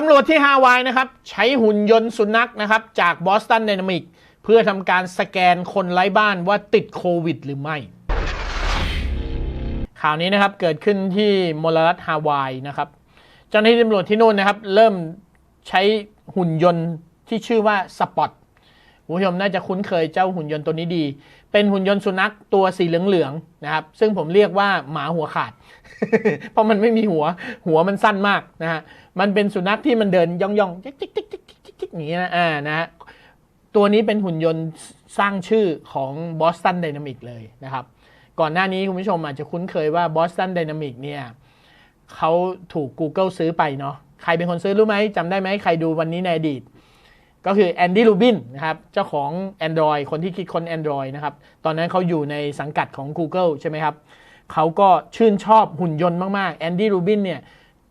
ตำรวจที่ฮาวายนะครับใช้หุ่นยนต์สุนัขนะครับจากบอสตันไดนามิกเพื่อทำการสแกนคนไร้บ้านว่าติดโควิดหรือไม่ ข่าวนี้นะครับเกิดขึ้นที่มลรัฐฮาวายนะครับเจ้าหน้าที่ตำรวจที่นู่นนะครับ เริ่มใช้หุ่นยนต์ที่ชื่อว่าสปอต คุณผู้ชมน่าจะคุ้นเคยเจ้าหุ่นยนต์ตัวนี้ดี เป็นหุ่นยนต์สุนัขตัวสีเหลืองๆนะครับ ซึ่งผมเรียกว่าหมาหัวขาด เพราะมันไม่มีหัว หัวมันสั้นมากนะฮะ มันเป็นสุนัขที่มันเดินย่องๆจิ๊กจิ๊กจิ๊กจิ๊กจิ๊กจิ๊กอย่างนี้นะ อ่า นะฮะ ตัวนี้เป็นหุ่นยนต์สร้างชื่อของ Boston Dynamic เลยนะครับ ก่อนหน้านี้คุณผู้ชมอาจจะคุ้นเคยว่า Boston Dynamic เนี่ยเขาถูก Google ซื้อไปเนาะ ใครเป็นคนซื้อรู้ไหมจำได้ไหมใครดูวันนี้ในอดีต ก็คือแอนดี้ลูบินนะครับ เจ้าของ Android คนที่คิดค้น Android นะครับ ตอนนั้นเขาอยู่ในสังกัดของ Google ใช่ไหมครับเขาก็ชื่นชอบหุ่นยนต์มากๆแอนดี้รูบินเนี่ย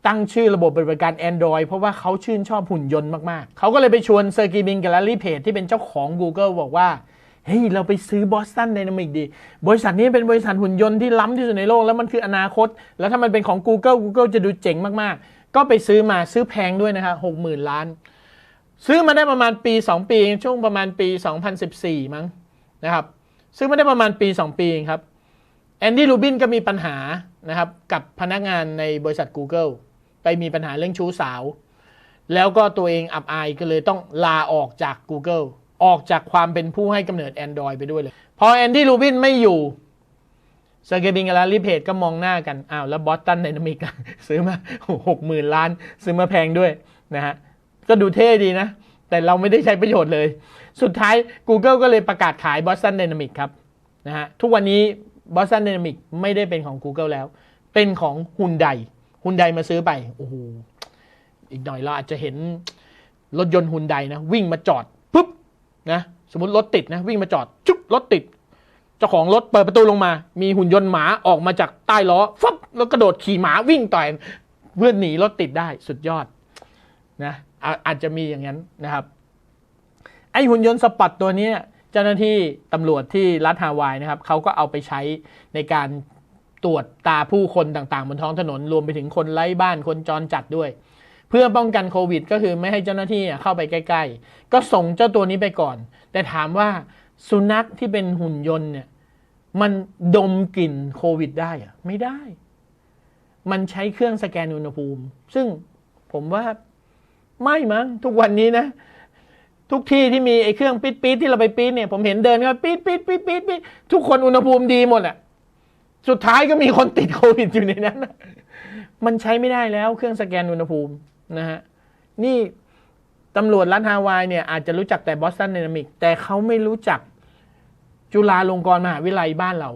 ตั้งชื่อระบบปฏิบัติการ Android เพราะว่าเขาชื่นชอบหุ่นยนต์มากๆ เขาก็เลยไปชวนเซอร์กีบินกับลารีเพจที่เป็นเจ้าของ Google บอกว่า เฮ้ย เราไปซื้อบอสตัน d y นามิกดี บริษัทนี้เป็นบริษัทหุ่นยนต์ที่ล้ำที่สุดในโลก แล้วมันคืออนาคต แล้วถ้ามันเป็นของ Google Google จะดูเจ๋งมากๆ ก็ไปซื้อมาซื้อแพงด้วยนะครับหกหมื่นล้าน ซื้อมาได้ประมาณปี 2 ปีช่วงประมาณปี 2014 มั้งนะครับ ซื้อมาได้ประมาณปี 2 ปีเองครับแอนดี้ลูบินก็มีปัญหานะครับกับพนักงานในบริษัท Google ไปมีปัญหาเรื่องชู้สาว แล้วก็ตัวเองอับอายก็เลยต้องลาออกจาก Google ออกจากความเป็นผู้ให้กำเนิด Android ไปด้วยเลย พอแอนดี้ลูบินไม่อยู่เซอร์เกย์บิงกับลารีเพจก็มองหน้ากัน อ้าว แล้วบอสตันไดนามิกซื้อมาหกหมื่นล้าน ซื้อมาแพงด้วยนะฮะ ก็ดูเท่ดีนะ แต่เราไม่ได้ใช้ประโยชน์เลย สุดท้าย Google ก็เลยประกาศขาย Boston Dynamics ครับนะฮะทุกวันนี้ Boston Dynamics ไม่ได้เป็นของ Google แล้ว เป็นของฮุนไดฮุนไดมาซื้อไปโอ้โหอีกหน่อยเราอาจจะเห็นรถยนต์ฮุนไดนะ วิ่งมาจอดปุ๊บนะสมมติรถติดนะวิ่งมาจอดจุ๊บรถติดเจ้าของรถเปิดประตูลงมา มีหุ่นยนต์หมาออกมาจากใต้ล้อฟับแล้วกระโดดขี่หมาวิ่งต่อยเพื่อหนีรถติดได้สุดยอดนะ อาอาจจะมีอย่างนั้นนะครับ ไอหุ่นยนต์สปอตตัวนี้เจ้าหน้าที่ตำรวจที่รัฐฮาวายนะครับเขาก็เอาไปใช้ในการตรวจตาผู้คนต่างๆ บนท้องถนน รวมไปถึงคนไร้บ้านคนจรจัดด้วย เพื่อป้องกันโควิด ก็คือไม่ให้เจ้าหน้าที่เข้าไปใกล้ ๆ ก็ส่งเจ้าตัวนี้ไปก่อน แต่ถามว่าสุนัขที่เป็นหุ่นยนต์เนี่ยมันดมกลิ่นโควิดได้อะไม่ได้ มันใช้เครื่องสแกนอุณหภูมิ ซึ่งผมว่า ไม่มั้งทุกวันนี้นะ ทุกที่ที่มีไอ้เครื่องปิดปิดที่เราไปปิดเนี่ยผมเห็นเดินเข้าปิดปิดปิดปิดปิดทุกคนอุณหภูมิดีหมดอะสุดท้ายก็มีคนติดโควิดอยู่ในนั้นมันใช้ไม่ได้แล้วเครื่องสแกนอุณหภูมินะฮะนี่ตำรวจรัฐฮาวายเนี่ยอาจจะรู้จักแต่บอสตัน d y นามิกแต่เขาไม่รู้จักจุฬาลงกรณ์มหาวิทยาลัยบ้านเรา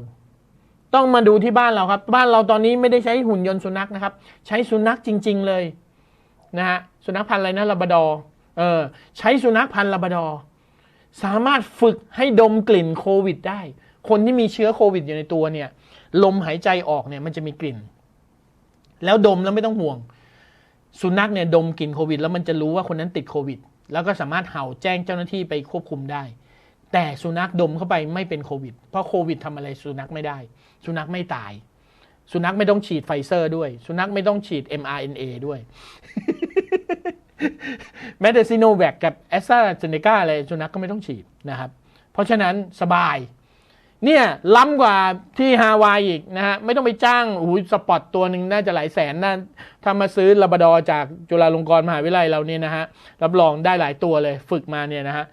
ต้องมาดูที่บ้านเราครับ บ้านเราตอนนี้ไม่ได้ใช้หุ่นยนต์สุนัขนะครับ ใช้สุนัขจริง ๆ เลย นะฮะสุนัขพันธุ์อะไรนะลาบดอเออใช้สุนัขพันธุ์ลาบดอสามารถฝึกให้ดมกลิ่นโควิดได้ คนที่มีเชื้อโควิดอยู่ในตัวเนี่ย ลมหายใจออกเนี่ยมันจะมีกลิ่น แล้วดมแล้วไม่ต้องห่วง สุนัขเนี่ยดมกลิ่นโควิด แล้วมันจะรู้ว่าคนนั้นติดโควิด แล้วก็สามารถเห่าแจ้งเจ้าหน้าที่ไปควบคุมได้ แต่สุนัขดมเข้าไปไม่เป็นโควิด เพราะโควิดทำอะไรสุนัขไม่ได้ สุนัขไม่ตาย สุนัขไม่ต้องฉีดไฟเซอร์ด้วย สุนัขไม่ต้องฉีด mRNA ด้วยแม้แต่ซีโนแวคกับแอสตราเซเนกาอะไรสุนัขก็ไม่ต้องฉีดนะครับ เพราะฉะนั้นสบาย เนี่ยล้ำกว่าที่ฮาวายอีกนะฮะไม่ต้องไปจ้างโอ้โหสปอตตัวหนึ่งน่าจะหลายแสนนะถ้ามาซื้อลาบาดอจากจุฬาลงกรณ์มหาวิทยาลัยเราเนี่ยนะฮะรับรองได้หลายตัวเลยฝึกมาเนี่ยนะฮะ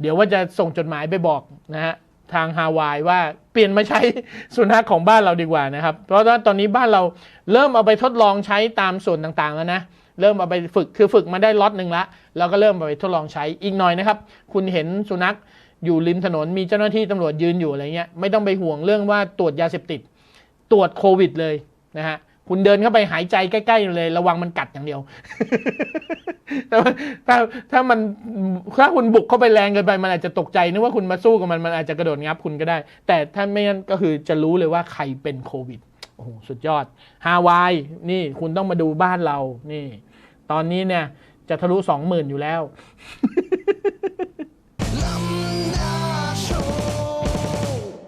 เดี๋ยวว่าจะส่งจดหมายไปบอกนะฮะ ทางฮาวายว่าเปลี่ยนมาใช้สุนัขของบ้านเราดีกว่านะครับ เพราะว่าตอนนี้บ้านเราเริ่มเอาไปทดลองใช้ตามส่วนต่างๆแล้วนะเริ่มเอาไปฝึกคือฝึกมาได้ล็อตหนึ่งละเราก็เริ่มเอาไปทดลองใช้อีกหน่อยนะครับ คุณเห็นสุนัขอยู่ริมถนนมีเจ้าหน้าที่ตำรวจยืนอยู่อะไรเงี้ยไม่ต้องไปห่วงเรื่องว่าตรวจยาเสพติด ตรวจโควิดเลยนะฮะ คุณเดินเข้าไปหายใจใกล้ๆเลย ระวังมันกัดอย่างเดียว แต่ถ้าถ้ามันถ้าคุณบุกเข้าไปแรงเกินไปมันอาจจะตกใจนึกว่าคุณมาสู้กับมันมันอาจจะกระโดดงับคุณก็ได้ แต่ถ้าไม่งั้นก็คือจะรู้เลยว่าใครเป็นโควิดโอ้โหสุดยอดฮาวายนี่คุณต้องมาดูบ้านเรานี่ ตอนนี้เนี่ย จะทะลุสองหมื่นอยู่แล้ว